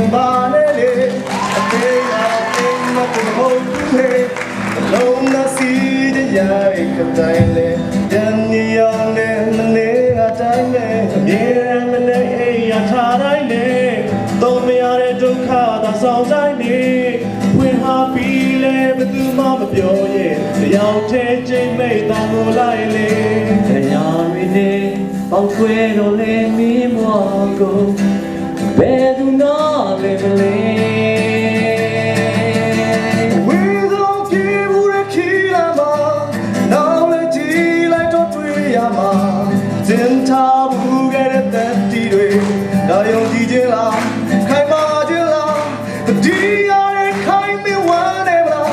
င်ပါနဲ့လေအသေးအောင်အင်းမတူဟုတ်လေလုံးနာစီတဲ့ရိုက်ကတိုင်းလေတန်ညောင်းနဲ့မနေအတိုင်းလေအမြဲမနေအိမ်ရထားတိုင်းလေသုံးမရတဲ့ဒုက္ခသာဆောင်တိုင်းနေဝင်ဟာပြီးလေဘယ်သူမှမပြောရဲ့တရားထဲချိန်မိတ်တောင်းလို့လိုက်လေတရားတွေနဲ့ပေါက်ခွဲတော့လေမင်းမောကို ဘယ်သူနော်လေမလဲဝေဆုံးပြေဘူးရခီလာမှာနောက်လည်းကြည်လိုက်တော့တွေ့ရမှာစင်ထားဘူးခဲ့တဲ့တက်တီတွေဒါယုံကြည်ခြင်းလားခိုင်မာခြင်းလားဒီရတဲ့ခိုင်မဝမ်းနေမလား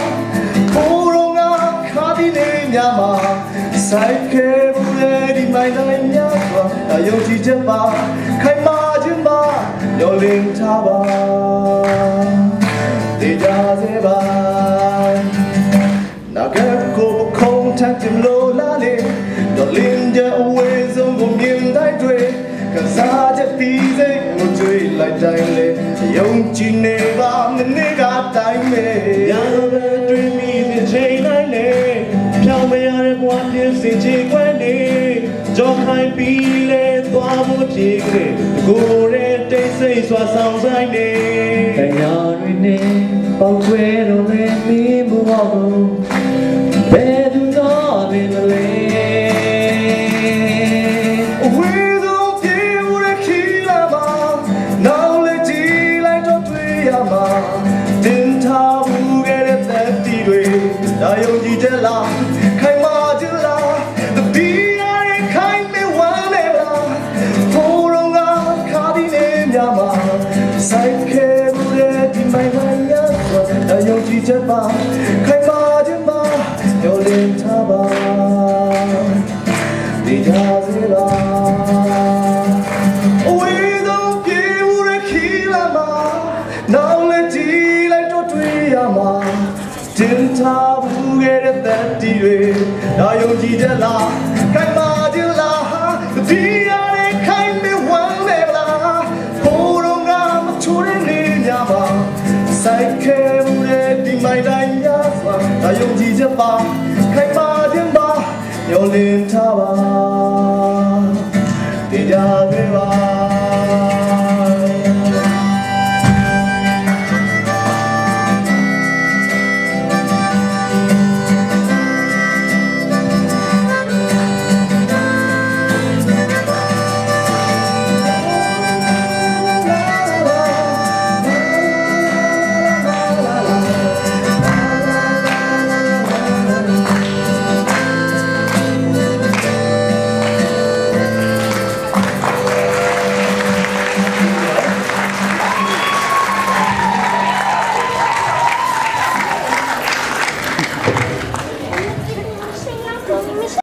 ဘိုးတော်ကခါဒီနေမြမှာဆိုင်ကဲဘူးလေဒီမိုင်းတိုင်းများစွာဒါယုံကြည်ခြင်းပါခိုင်မာခြင်းပါ ညှော်လင်းထားပါတေကြစေပါနာကကိုခုံထက်ကြလို့လာလေတော့လင်းကြအဝေးဆုံးကိုမြင်တိုင်းတွေကစားချက်ပြီးစိတ်ကိုကြွေးလိုက်တိုင်းလေယုံကြည်နေပါမနေ့ကတိုင်းပဲရာပဲတွေ့မိတဲ့ချိန်တိုင်းလေဖြောင်းမရတဲ့ဘဝပြည့်စင်ချေခွဲနေကြောက်ခိုင်းပြီးလေသွားဖို့ပြေးခဲ့ကိုယ်ရဲ့ တိတ်ဆိတ်စွာဆောင်ဆိုင်နေတရားတွေနဲ့ပေါက်ခွဲတော့လေမင်းမောကိုဘယ်သူနော်လေမလဲဝေသောပြေဦးရခီလာမှာနောက်လေကြည်လိုက်တော့တွေ့ရမှာတင်ထား စီချက်ပါခိုင်ပါခြင်းပါရောလင်းထားပါဒီကြစေလားအဝေးသောပြေဦးရခီလာမှာနောင်လည်းကြည်လိုက်တော့တွေ့ရမှာတင်ထားဘူးခဲ့တဲ့တန်တီတွေဒါယုံကြည်ချက်လားခိုင်ပါခြင်းလားဒီရတဲ့ခိုင်မဝမ်းမဲ့လားဘိုးတော်ကမချိုးတဲ့နေညမှာ I can't 见吧开吧见吧要脸他